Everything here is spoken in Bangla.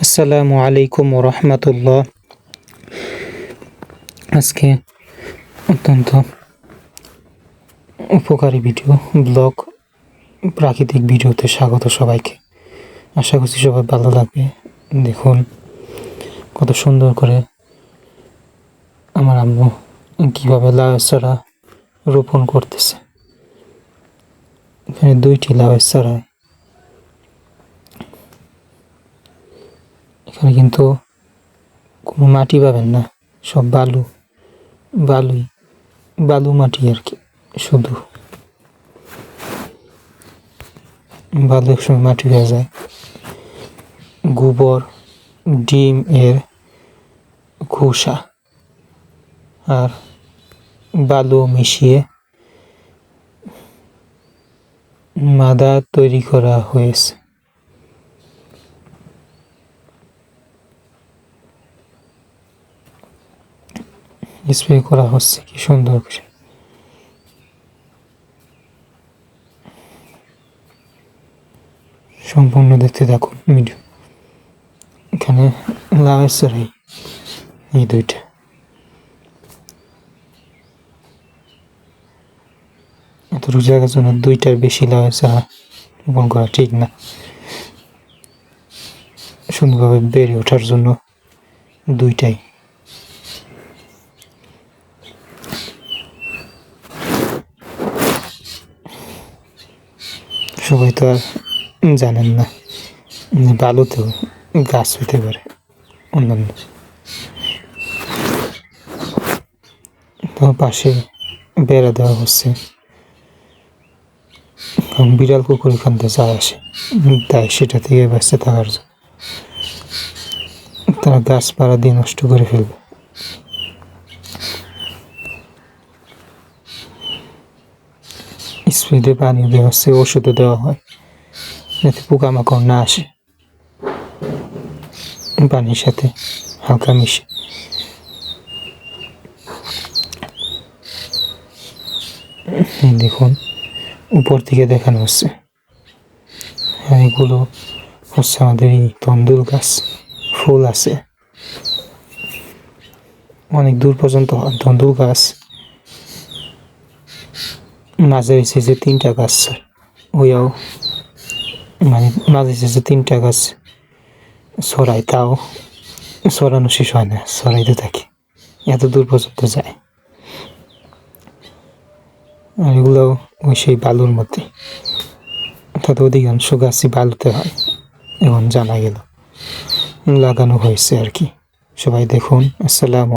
আসসালামু আলাইকুম রহমতুল্লাহ। আজকে অত্যন্ত উপকারী ভিডিও, ব্লগ, প্রাকৃতিক ভিডিওতে স্বাগত সবাইকে। আশা করছি সবাই ভালো লাগবে দেখুন কত সুন্দর করে আমার আম্মু কীভাবে লাউ চারা রোপণ করতেছে। এখানে দুইটি লাউ চারা এখানে কিন্তু কোনো মাটি পাবেন না, সব বালু, বালুই, বালু মাটি আর কি, শুধু। বালু একসময় মাটি হয়ে যায়। গোবর, ডিম এর খোসা আর বালু মিশিয়ে মাদা তৈরি করা হয়েছে। স্প্রে করা হচ্ছে, কি সুন্দর করে। সম্পূর্ণ দেখতে থাকুন ভিডিও এখানে লাভের চড়াই এই দুইটা। এতটুকু জায়গার জন্য দুইটার বেশি চারা রোপণ করা ঠিক না। সুন্দরভাবে বেড়ে ওঠার জন্য দুইটাই। সবাই তো আর জানেন না। বালুতেও গাছ হতে পারে, অন্যান্য। পাশে বেড়া দেওয়া হচ্ছে। এবং বিড়াল কুকুর এখান থেকে যায় আসে। তাই সেটা থেকে ব্যস্ত থাকার জন্য। তারা গাছপালা দিয়ে নষ্ট করে ফেলবে। স্প্রেতে পানি দেওয়া হচ্ছে ওষুধও দেওয়া হয়। যাতে পোকামাকড় না আসে। পানির সাথে হালকা মিশে। দেখুন, উপর থেকে দেখানো হচ্ছে। এগুলো হচ্ছে আমাদের এই তন্দুল গাছ, ফুল আছে। অনেক দূর পর্যন্ত তন্দুল গাছ। মাঝে হয়েছে যে তিনটা গাছ ওইও মানে মাঝে হয়েছে যে তিনটা গাছ সরাই তাও সরানো শেষ হয় না, ছড়াইতে থাকে। এত দূর পর্যন্ত যায়। আর এগুলো ওই সেই বালুর মধ্যে। অর্থাৎ অধিকাংশ গাছই বালুতে হয়, এখন জানা গেল। লাগানো হয়েছে আর কি। সবাই দেখুন, আসসালাম